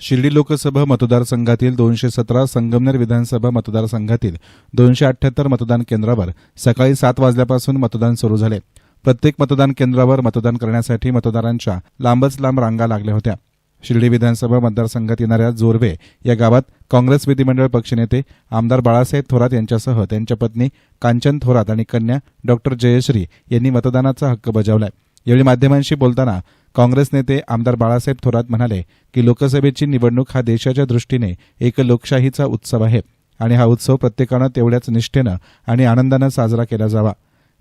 शिर्डी लोकसभा मतदारसंघातील दोनशे सतरा संगमनेर विधानसभा मतदारसंघातील दोनशे अठ्ठ्याहत्तर मतदान केंद्रावर सकाळी सात वाजल्यापासून मतदान सुरू झाले. प्रत्येक मतदान केंद्रावर मतदान करण्यासाठी मतदारांच्या लांबच लांब रांगा लागल्या होत्या. शिर्डी विधानसभा मतदारसंघात येणाऱ्या जोरवे या गावात काँग्रेस विधिमंडळ पक्षनेते आमदार बाळासाहेब थोरात यांच्यासह त्यांच्या पत्नी कांचन थोरात आणि कन्या डॉक्टर जयश्री यांनी मतदानाचा हक्क बजावलाय. यावेळी माध्यमांशी बोलताना काँग्रेस नेते आमदार बाळासाहेब थोरात म्हणाले की लोकसभेची निवडणूक हा देशाच्या दृष्टीने एक लोकशाहीचा उत्सव आहे आणि हा उत्सव प्रत्येकानं तेवढ्याच निष्ठेनं आणि आनंदानं साजरा केला जावा.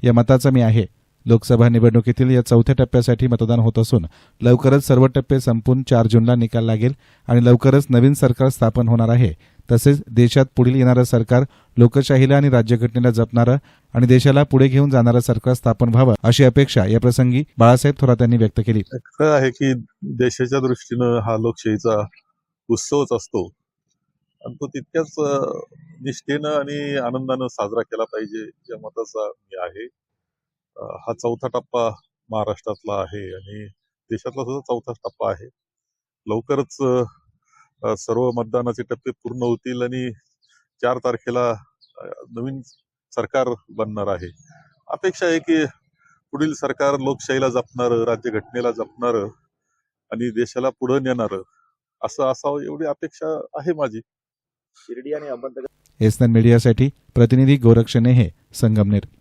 या मताचा मी आहे. लोकसभा निवडणुकीतील या चौथ्या टप्प्यासाठी मतदान होत असून लवकरच सर्व टप्पे संपून चार जूनला निकाल लागेल आणि लवकरच नवीन सरकार स्थापन होणार आहे. तसेच देशात पुढील येणारं सरकार लोकशाहीला आणि राज्यघटनेला जपणारं आणि देशाला पुढे घेऊन जाणारं सरकार स्थापन व्हावं अशी अपेक्षा या प्रसंगी बाळासाहेब थोरात यांनी व्यक्त केली. खरं आहे की देशाच्या दृष्टीनं हा लोकशाहीचा उत्सवच असतो. आणि तो तितक्याच निष्ठेनं आणि आनंदानं साजरा केला पाहिजे या मताचा मी आहे. हा चौथा टप्पा महाराष्ट्रातला आहे आणि देशातला सुद्धा चौथा टप्पा आहे. लवकरच सर्व मतदानाचे टप्पे पूर्ण होतील आणि चार तारखेला नवीन सरकार बनणार आहे. अपेक्षा आहे की पुढील सरकार लोकशाहीला जपणारं राज्यघटनेला जपणारं आणि देशाला पुढे नेणारं. असं असावं एवढी अपेक्षा आहे माझी. शिर्डी आणि अहमदनगर एसनन मीडियासाठी प्रतिनिधी गोरक्ष नेहे संगमनेर.